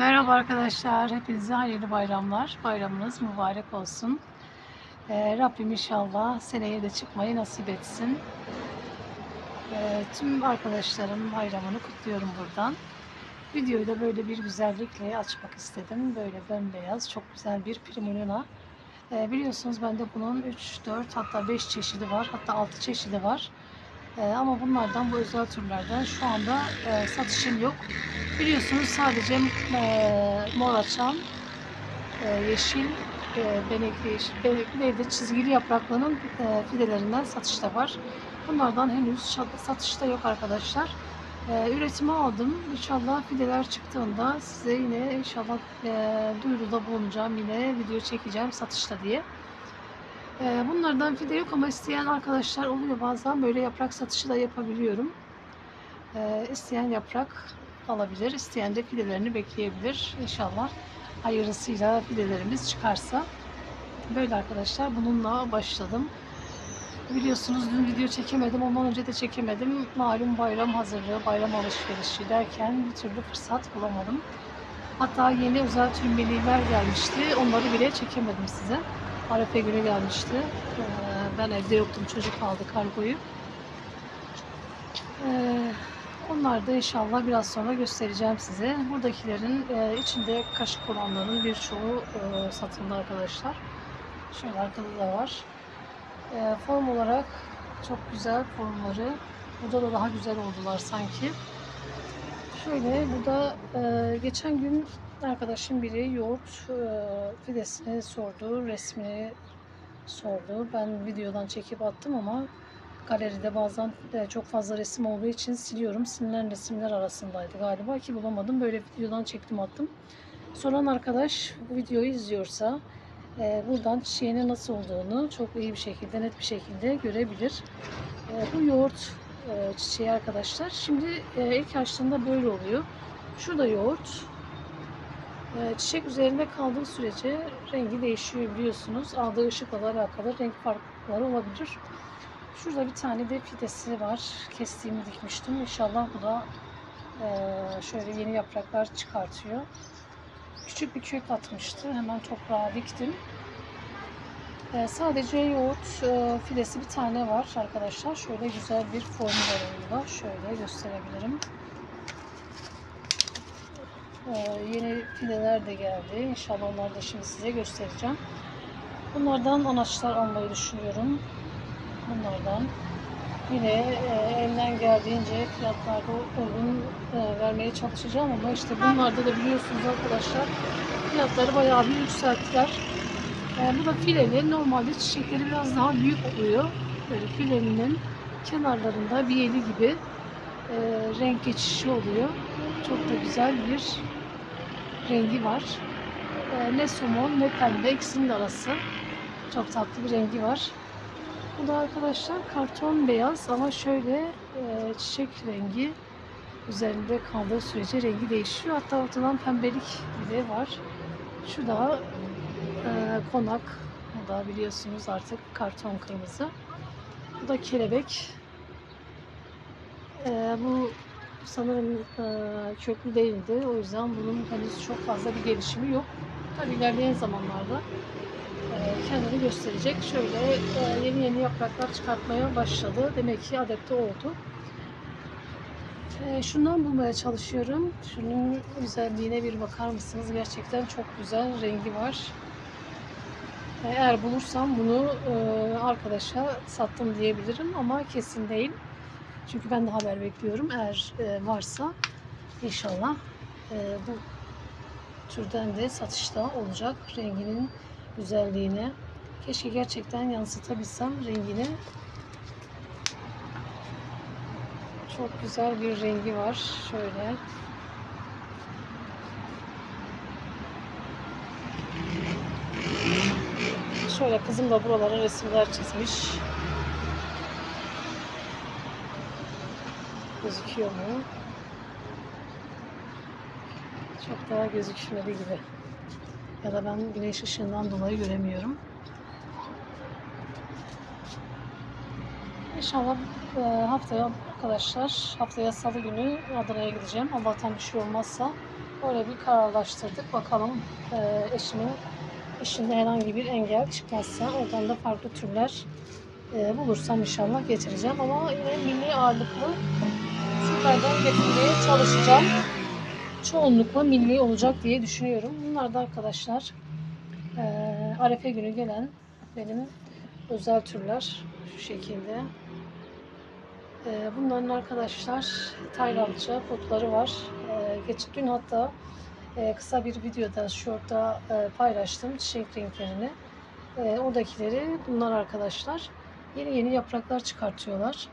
Merhaba arkadaşlar, hepinize hayırlı bayramlar. Bayramınız mübarek olsun. Ee, Rabbim inşallah seneye de çıkmayı nasip etsin. Ee, tüm arkadaşlarım bayramını kutluyorum buradan. Videoyu da böyle bir güzellikle açmak istedim. Böyle bembeyaz, çok güzel bir primonuna. Ee, biliyorsunuz bende bunun 3, 4 hatta 5 çeşidi var. Hatta 6 çeşidi var. Ee, ama bunlardan bu özel türlerden şu anda e, satışım yok. Biliyorsunuz sadece e, mor açan, e, yeşil, e, benekli, yeşil, benekli ve de çizgili yapraklının e, fidelerinden satışta var. Bunlardan henüz satışta yok arkadaşlar. E, üretime aldım. İnşallah fideler çıktığında size yine inşallah e, duyuruda bulunacağım. Yine video çekeceğim satışta diye. E, bunlardan fide yok ama isteyen arkadaşlar oluyor bazen. Böyle yaprak satışı da yapabiliyorum. E, isteyen yaprak alabilir. İsteyen de fidelerini bekleyebilir. İnşallah hayırlısıyla fidelerimiz çıkarsa. Böyle arkadaşlar bununla başladım. Biliyorsunuz dün video çekemedim. Ondan önce de çekemedim. Malum bayram hazırlığı, bayram alışverişi derken bir türlü fırsat bulamadım. Hatta yeni özel tümbeliler gelmişti. Onları bile çekemedim size. Arefe günü gelmişti. Ee, Ben evde yoktum. Çocuk aldı kargoyu. Ee, Onlar da inşallah biraz sonra göstereceğim size. Buradakilerin e, içinde kaşık olanların birçoğu e, satıldı arkadaşlar. Şöyle arkada da var. E, form olarak çok güzel formları. Burada da daha güzel oldular sanki. Şöyle burada geçen gün arkadaşım biri yoğurt e, fidesini sordu, resmini sordu. Ben videodan çekip attım ama galeride bazen de çok fazla resim olduğu için siliyorum. Silinen resimler arasındaydı galiba ki bulamadım. Böyle videodan çektim attım. Soran arkadaş bu videoyu izliyorsa e, buradan çiçeğinin nasıl olduğunu çok iyi bir şekilde, net bir şekilde görebilir. E, bu yoğurt e, çiçeği arkadaşlar. Şimdi e, ilk açtığında böyle oluyor. Şurada yoğurt. E, çiçek üzerinde kaldığı sürece rengi değişiyor biliyorsunuz. Aldığı ışıkla alakalı renk farklılıkları olabilir. Şurada bir tane de fidesi var. Kestiğimi dikmiştim. İnşallah bu da eee, şöyle yeni yapraklar çıkartıyor. Küçük bir kök atmıştı. Hemen toprağa diktim. Eee, sadece yoğurt eee, fidesi bir tane var arkadaşlar. Şöyle güzel bir formu var onda. Şöyle gösterebilirim. Eee, yeni fideler de geldi. İnşallah onları da şimdi size göstereceğim. Bunlardan anaçlar almayı düşünüyorum bunlardan. Yine e, elimden geldiğince fiyatlarda uygun e, vermeye çalışacağım ama işte bunlarda da biliyorsunuz arkadaşlar fiyatları bayağı bir yükselttiler. E, bu da fileli. Normalde çiçekleri biraz daha büyük oluyor. Böyle filenin kenarlarında bir eli gibi e, renk geçişi oluyor. Çok da güzel bir rengi var. E, ne somon ne pembe ikisinin de arası. Çok tatlı bir rengi var. Bu da arkadaşlar karton beyaz ama şöyle e, çiçek rengi üzerinde kaldığı sürece rengi değişiyor. Hatta ortadan pembelik bile var. Şu da e, konak. Bu da biliyorsunuz artık karton kırmızı. Bu da kelebek. E, bu sanırım e, köklü değildi. O yüzden bunun henüz çok fazla bir gelişimi yok. Tabii ilerleyen zamanlarda e, kendini gösterecek. Şöyle e, yeni yeni yapraklar çıkartmaya başladı. Demek ki adapte oldu. E, Şundan bulmaya çalışıyorum. Şunun güzelliğine bir bakar mısınız? Gerçekten çok güzel rengi var. E, Eğer bulursam bunu e, arkadaşa sattım diyebilirim ama kesin değil. Çünkü ben de haber bekliyorum. Eğer e, varsa inşallah e, bu türden de satışta olacak. Renginin güzelliğine. Keşke gerçekten yansıtabilsem rengini. Çok güzel bir rengi var. Şöyle. Şöyle kızım da buralara resimler çizmiş. Gözüküyor mu? Çok daha gözükmedi gibi. Ya da ben güneş ışığından dolayı göremiyorum. İnşallah e, haftaya arkadaşlar, haftaya salı günü Adana'ya gideceğim. Allah'tan bir şey olmazsa Öyle bir kararlaştırdık. Bakalım e, eşimin işinde herhangi bir engel çıkmazsa oradan da farklı türler e, bulursam inşallah getireceğim. Ama yine milli ağırlıklı türlerden getirmeye çalışacağım. Çoğunlukla milli olacak diye düşünüyorum. Bunlar da arkadaşlar e, Arefe günü gelen benim özel türler şu şekilde. E, bunların arkadaşlar Taylandca potları var. E, geç, dün hatta e, kısa bir videoda, short'ta e, paylaştım çiçek renklerini. E, oradakileri bunlar arkadaşlar. Yeni yeni yapraklar çıkartıyorlar.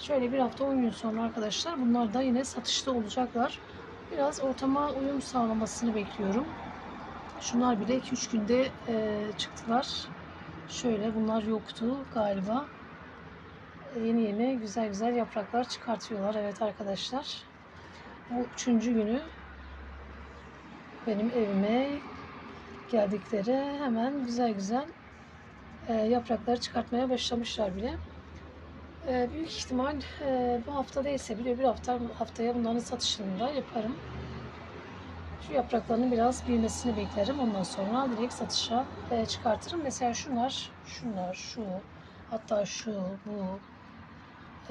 Şöyle bir hafta 10 gün sonra arkadaşlar bunlar da yine satışta olacaklar. Biraz ortama uyum sağlamasını bekliyorum. Şunlar bile 2-3 günde e, çıktılar. Şöyle bunlar yoktu galiba. E, yeni yeni güzel güzel yapraklar çıkartıyorlar. Evet arkadaşlar. Bu üçüncü günü benim evime geldikleri hemen güzel güzel e, yaprakları çıkartmaya başlamışlar bile. E, büyük ihtimal e, bu hafta değilse bile bir hafta haftaya bunların satışını da yaparım. Şu yapraklarının biraz büyümesini beklerim. Ondan sonra direkt satışa e, çıkartırım. Mesela şunlar, şunlar, şu, hatta şu, bu.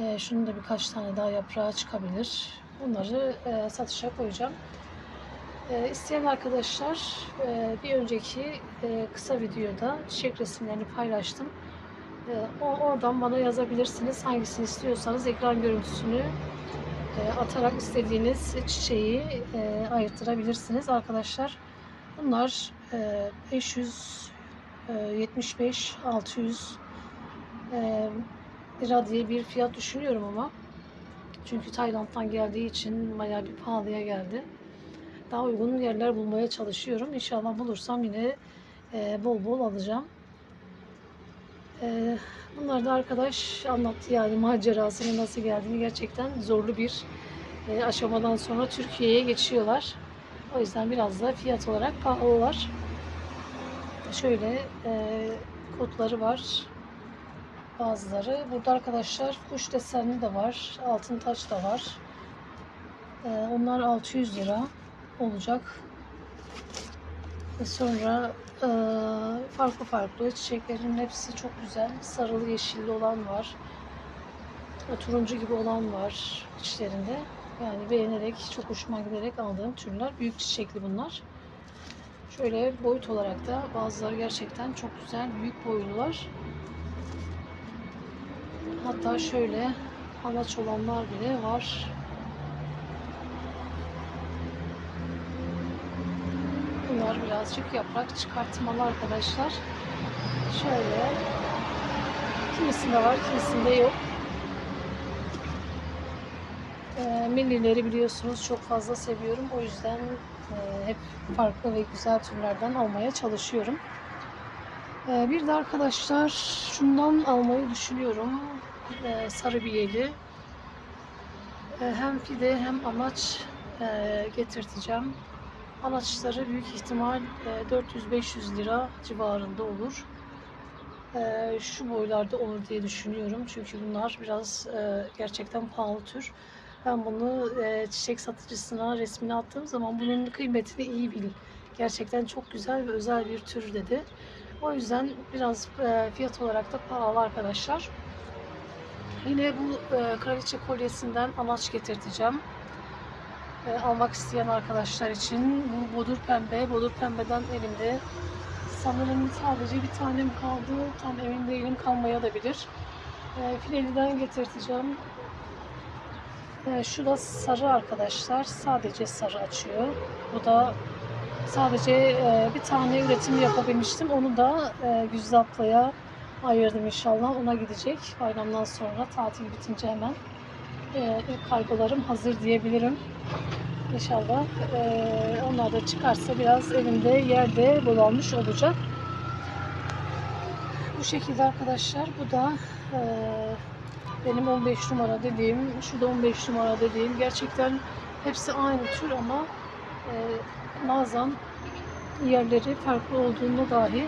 E, şunun da birkaç tane daha yaprağı çıkabilir. Bunları satışa koyacağım. E, isteyen arkadaşlar bir önceki kısa videoda çiçek resimlerini paylaştım. E, o, oradan bana yazabilirsiniz. Hangisini istiyorsanız ekran görüntüsünü e, atarak istediğiniz çiçeği e, ayırtırabilirsiniz arkadaşlar. Bunlar e, 575 600 e, lira diye bir fiyat düşünüyorum ama çünkü Tayland'dan geldiği için bayağı bir pahalıya geldi. Daha uygun yerler bulmaya çalışıyorum. İnşallah bulursam yine bol bol alacağım. E, bunlar da arkadaş anlattı yani macerasının nasıl geldiğini gerçekten zorlu bir e, aşamadan sonra Türkiye'ye geçiyorlar. O yüzden biraz da fiyat olarak pahalılar. Şöyle e, kodları var bazıları. Burada arkadaşlar kuş desenli de var. Altın taç da var. E, onlar 600 lira olacak. Sonra e, farklı farklı çiçeklerin hepsi çok güzel. Sarılı yeşilli olan var. Turuncu gibi olan var içlerinde. Yani beğenerek, çok hoşuma giderek aldığım türler. Büyük çiçekli bunlar. Şöyle boyut olarak da bazıları gerçekten çok güzel, büyük boylular. Hatta şöyle halaç olanlar bile var. Bunlar birazcık yaprak çıkartmalı arkadaşlar. Şöyle kimisinde var, kimisinde yok. E, millileri biliyorsunuz çok fazla seviyorum. O yüzden e, hep farklı ve güzel türlerden almaya çalışıyorum. E, bir de arkadaşlar şundan almayı düşünüyorum. E, sarı biyeli. E, hem fide hem amaç e, getirteceğim. Anaçları büyük ihtimal e, 400-500 lira civarında olur. E, şu boylarda olur diye düşünüyorum. Çünkü bunlar biraz e, gerçekten pahalı tür. Ben bunu e, çiçek satıcısına resmini attığım zaman bunun kıymetini iyi bil. Gerçekten çok güzel ve özel bir tür dedi. O yüzden biraz e, fiyat olarak da pahalı arkadaşlar. Yine bu e, kraliçe kolyesinden anaç getirteceğim. E, almak isteyen arkadaşlar için bu bodur pembe. Bodur pembeden elimde sanırım sadece bir tanem kaldı. Tam emin değilim kalmaya da bilir. E, fileliden getirteceğim. E, şu da sarı arkadaşlar. Sadece sarı açıyor. Bu da sadece e, bir tane üretim yapabilmiştim. Onu da e, Güzde ablaya ayırdım inşallah. Ona gidecek. Bayramdan sonra tatil bitince hemen e, kargolarım hazır diyebilirim. İnşallah e, onlar da çıkarsa biraz elimde yerde bulanmış olacak. Bu şekilde arkadaşlar bu da e, benim 15 numara dediğim, şu da 15 numara dediğim gerçekten hepsi aynı tür ama e, bazen yerleri farklı olduğunda dahi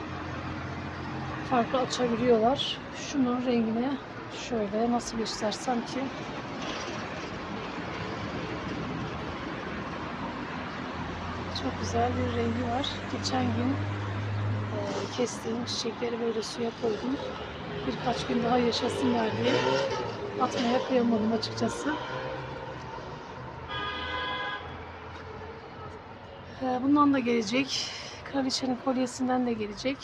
farklı açabiliyorlar. Şunun rengine şöyle nasıl göstersem ki Çok güzel bir rengi var. Geçen gün e, kestiğim çiçekleri böyle suya koydum. Birkaç gün daha yaşasınlar diye atmaya kıyamadım açıkçası. E, bundan da gelecek. Kraliçenin kolyesinden de gelecek.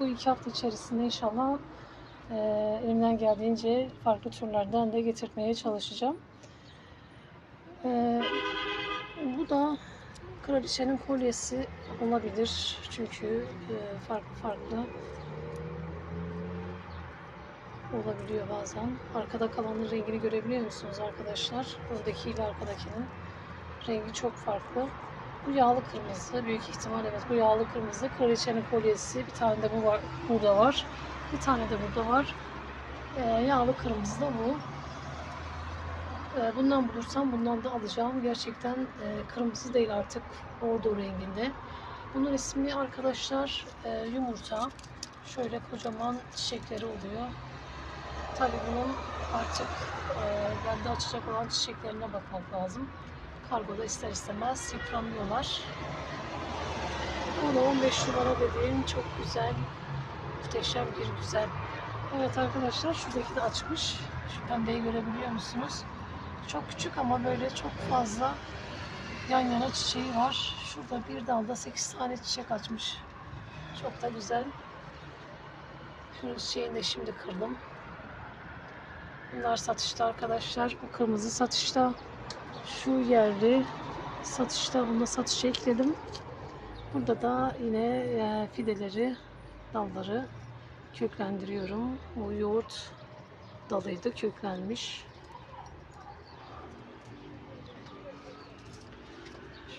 Bu iki hafta içerisinde inşallah e, elimden geldiğince farklı türlerden de getirtmeye çalışacağım. E, bu da kraliçenin kolyesi olabilir. Çünkü e, farklı farklı olabiliyor bazen. Arkada kalanın rengini görebiliyor musunuz arkadaşlar? Öndeki ile arkadakinin rengi çok farklı. Bu yağlı kırmızı. Büyük ihtimal evet bu yağlı kırmızı. Kraliçenin kolyesi. Bir tane de bu var, burada var. Bir tane de burada var. Ee, yağlı kırmızı da bu. Ee, bundan bulursam bundan da alacağım. Gerçekten e, kırmızı değil artık. Bordo renginde. Bunun ismi arkadaşlar e, yumurta. Şöyle kocaman çiçekleri oluyor. Tabii bunun artık e, bende açacak olan çiçeklerine bakmak lazım. Kargoda ister istemez yıpranıyorlar. Bu da 15 numara dediğim çok güzel, muhteşem bir güzel. Evet arkadaşlar şuradaki de açmış. Şu pembeyi görebiliyor musunuz? Çok küçük ama böyle çok fazla yan yana çiçeği var. Şurada bir dalda 8 tane çiçek açmış. Çok da güzel. Şu çiçeğini de şimdi kırdım. Bunlar satışta arkadaşlar. Bu kırmızı satışta. Şu yerli satışta. Bunda satışa ekledim. Burada da yine e, fideleri, dalları köklendiriyorum. Bu yoğurt dalıydı, köklenmiş.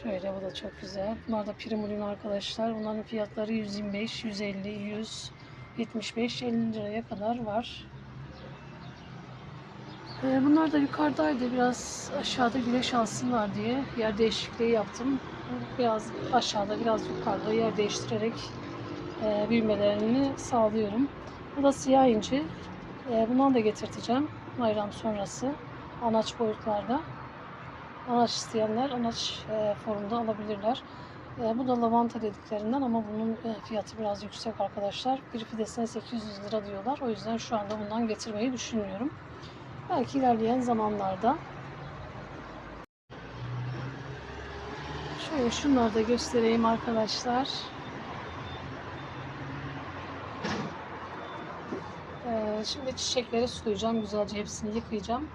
Şöyle bu da çok güzel. Bunlar da primulin arkadaşlar. Bunların fiyatları 125, 150, 100, 75, 50 liraya kadar var. Ee, Bunlar da yukarıdaydı. Biraz aşağıda güneş alsınlar diye yer değişikliği yaptım. Biraz aşağıda, biraz yukarıda yer değiştirerek e, büyümelerini sağlıyorum. Bu da siyah inci. E, Bundan da getirteceğim bayram sonrası. Anaç boyutlarda. Anaç isteyenler anaç e, formunda alabilirler. E, Bu da lavanta dediklerinden ama bunun e, fiyatı biraz yüksek arkadaşlar. Bir fidesine 800 lira diyorlar. O yüzden şu anda bundan getirmeyi düşünmüyorum. Belki ilerleyen zamanlarda. Şöyle şunları da göstereyim arkadaşlar. Ee, şimdi çiçekleri sulayacağım. Güzelce hepsini yıkayacağım.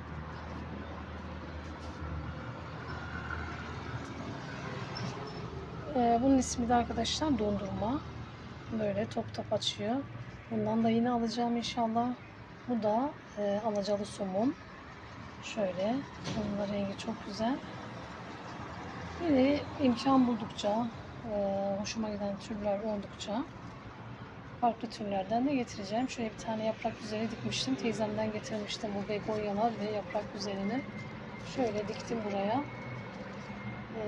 Ee, bunun ismi de arkadaşlar dondurma. Böyle top top açıyor. Bundan da yine alacağım inşallah. Bu da e, alacalı somun. Şöyle. Bunun rengi çok güzel. Yine imkan buldukça, e, hoşuma giden türler oldukça farklı türlerden de getireceğim. Şöyle bir tane yaprak güzeli dikmiştim. Teyzemden getirmiştim bu begonyalar ve yaprak güzelini. Şöyle diktim buraya. E,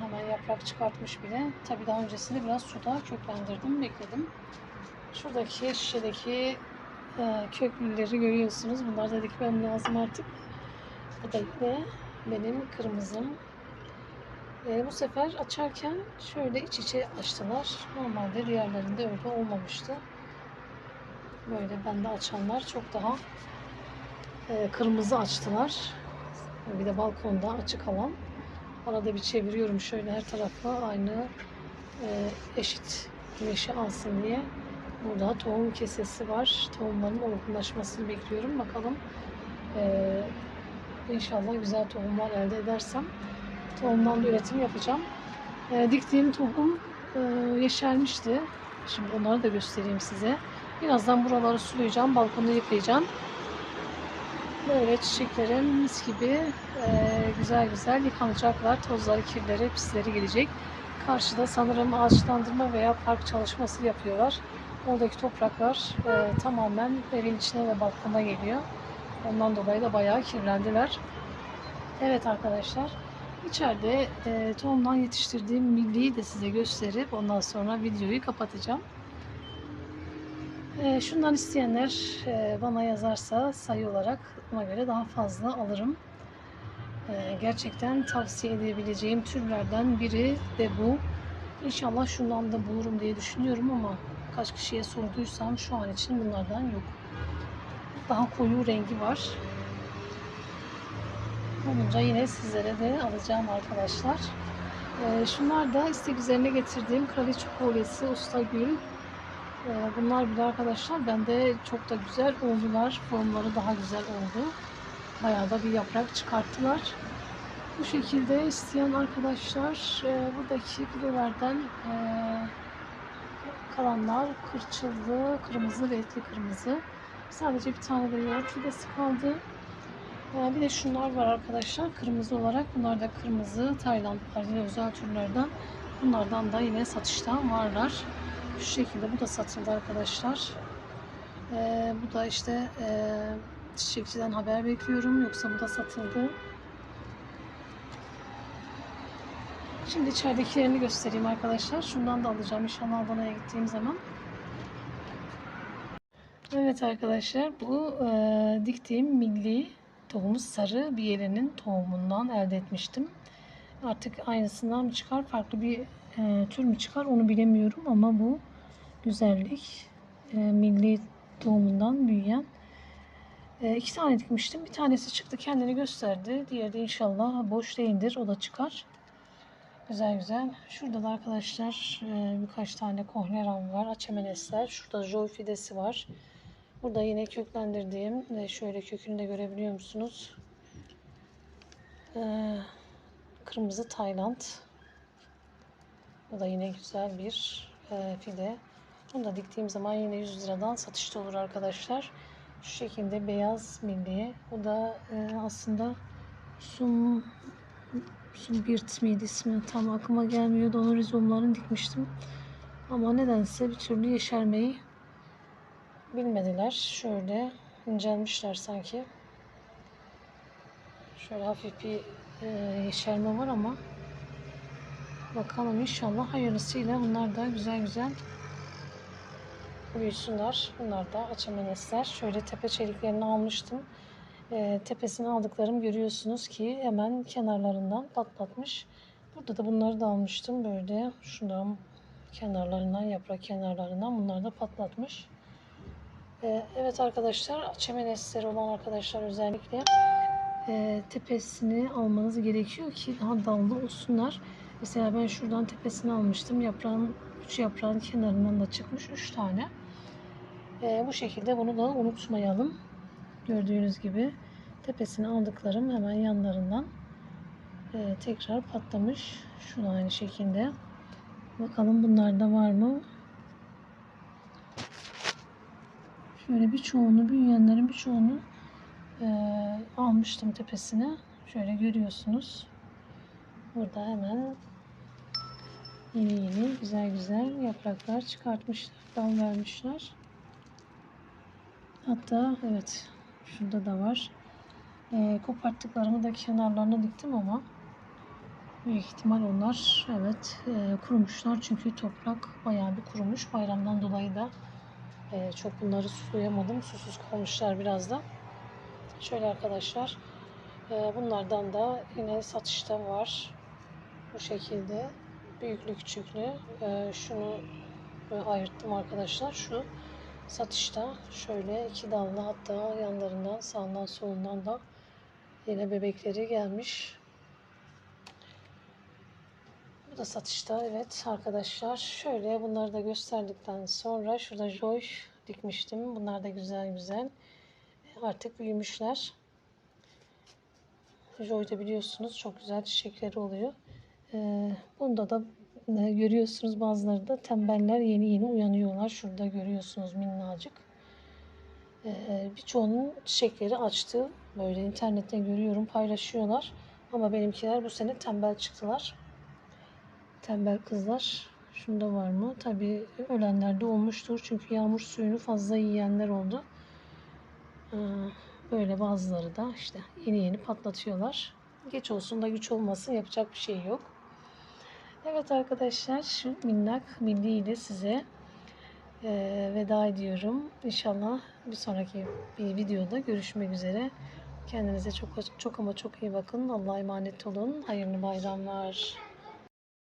hemen yaprak çıkartmış bile. Tabii daha öncesinde biraz suda köklendirdim, bekledim. Şuradaki şişedeki e, köklüleri görüyorsunuz. Bunları da dikmem lazım artık. Bu da yine benim kırmızım. E, bu sefer açarken şöyle iç içe açtılar. Normalde diğerlerinde öyle olmamıştı. Böyle bende açanlar çok daha e, kırmızı açtılar. Bir de balkonda açık alan. Arada bir çeviriyorum şöyle her tarafa aynı e, eşit güneşi alsın diye. Burada tohum kesesi var. Tohumların olgunlaşmasını bekliyorum. Bakalım ee, inşallah güzel tohumlar elde edersem tohumdan da üretim yapacağım. Ee, diktiğim tohum e, yeşermişti. Şimdi onları da göstereyim size. Birazdan buraları sulayacağım. Balkonu yıkayacağım. Böyle çiçeklerim mis gibi e, güzel güzel yıkanacaklar. Tozları, kirleri, pisleri gelecek. Karşıda sanırım ağaçlandırma veya park çalışması yapıyorlar. Oradaki topraklar e, tamamen evin içine ve balkona geliyor. Ondan dolayı da bayağı kirlendiler. Evet arkadaşlar. içeride e, tohumdan yetiştirdiğim milliyi de size gösterip ondan sonra videoyu kapatacağım. E, şundan isteyenler e, bana yazarsa sayı olarak ona göre daha fazla alırım. E, gerçekten tavsiye edebileceğim türlerden biri de bu. İnşallah şundan da bulurum diye düşünüyorum ama kaç kişiye sorduysam şu an için bunlardan yok. Daha koyu rengi var. Olunca yine sizlere de alacağım arkadaşlar. Ee, şunlar da istek üzerine getirdiğim kraliçe kolyesi usta gül. Ee, bunlar bile arkadaşlar bende çok da güzel oldular. Formları daha güzel oldu. Bayağı da bir yaprak çıkarttılar. Bu şekilde isteyen arkadaşlar e, buradaki fidelerden e, kalanlar kırçıllı, kırmızı ve etli kırmızı. Sadece bir tane de yoğurt fidesi kaldı. E, bir de şunlar var arkadaşlar kırmızı olarak. Bunlar da kırmızı Tayland özel türlerden. Bunlardan da yine satışta varlar. Şu şekilde bu da satıldı arkadaşlar. E, bu da işte e, çiçekçiden haber bekliyorum. Yoksa bu da satıldı. Şimdi içeridekilerini göstereyim arkadaşlar. Şundan da alacağım inşallah Adana'ya gittiğim zaman. Evet arkadaşlar bu e, diktiğim milli tohumu sarı bir yelenin tohumundan elde etmiştim. Artık aynısından mı çıkar farklı bir e, tür mü çıkar onu bilemiyorum ama bu güzellik e, milli tohumundan büyüyen e, iki tane dikmiştim. Bir tanesi çıktı kendini gösterdi. Diğeri de inşallah boş değildir. O da çıkar. Güzel güzel. Şurada da arkadaşlar e, birkaç tane kohleram var. Açemenesler. Şurada joy fidesi var. Burada yine köklendirdiğim ve şöyle kökünü de görebiliyor musunuz? E, kırmızı Tayland. Bu da yine güzel bir e, fide. Bunu da diktiğim zaman yine 100 liradan satışta olur arkadaşlar. Şu şekilde beyaz milli. O da e, aslında sum Sunbirt miydi ismi tam aklıma gelmiyordu. Onun rizomlarını dikmiştim. Ama nedense bir türlü yeşermeyi bilmediler. Şöyle incelmişler sanki. Şöyle hafif bir e, yeşerme var ama bakalım inşallah hayırlısıyla bunlar da güzel güzel büyüsünler. Bunlar da açamenesler. Şöyle tepe çeliklerini almıştım e, tepesini aldıklarım görüyorsunuz ki hemen kenarlarından patlatmış. Burada da bunları da almıştım böyle şuradan kenarlarından yaprak kenarlarından bunları da patlatmış. E, evet arkadaşlar çemenesleri olan arkadaşlar özellikle e, tepesini almanız gerekiyor ki daha dallı olsunlar. Mesela ben şuradan tepesini almıştım. Yaprağın, üç yaprağın kenarından da çıkmış. Üç tane. E, bu şekilde bunu da unutmayalım. Gördüğünüz gibi tepesini aldıklarım hemen yanlarından e, tekrar patlamış. Şu da aynı şekilde. Bakalım bunlarda var mı? Şöyle birçoğunu, büyüyenlerin birçoğunu e, almıştım tepesine. Şöyle görüyorsunuz. Burada hemen yeni yeni güzel güzel yapraklar çıkartmışlar, dal vermişler. Hatta evet Şurada da var. E, koparttıklarımı da kenarlarına diktim ama büyük ihtimal onlar evet e, kurumuşlar. Çünkü toprak bayağı bir kurumuş. Bayramdan dolayı da e, çok bunları sulayamadım. Susuz kalmışlar biraz da. Şöyle arkadaşlar. E, bunlardan da yine satışta var. Bu şekilde. Büyüklü küçüklü. E, şunu ayırttım arkadaşlar. Şu satışta şöyle iki dallı hatta yanlarından sağından solundan da yine bebekleri gelmiş. Bu da satışta evet arkadaşlar. Şöyle bunları da gösterdikten sonra şurada joy dikmiştim. Bunlar da güzel güzel. Artık büyümüşler. Joy'da biliyorsunuz çok güzel çiçekleri oluyor. Ee, bunda da görüyorsunuz bazıları da tembeller yeni yeni uyanıyorlar. Şurada görüyorsunuz minnacık. Ee, birçoğunun çiçekleri açtı. Böyle internetten görüyorum paylaşıyorlar. Ama benimkiler bu sene tembel çıktılar. Tembel kızlar. Şunda var mı? Tabii ölenler de olmuştur. Çünkü yağmur suyunu fazla yiyenler oldu. Ee, böyle bazıları da işte yeni yeni patlatıyorlar. Geç olsun da güç olmasın yapacak bir şey yok. Evet arkadaşlar şu minnak milli ile size e, veda ediyorum. İnşallah bir sonraki bir videoda görüşmek üzere. Kendinize çok çok ama çok iyi bakın. Allah'a emanet olun. Hayırlı bayramlar.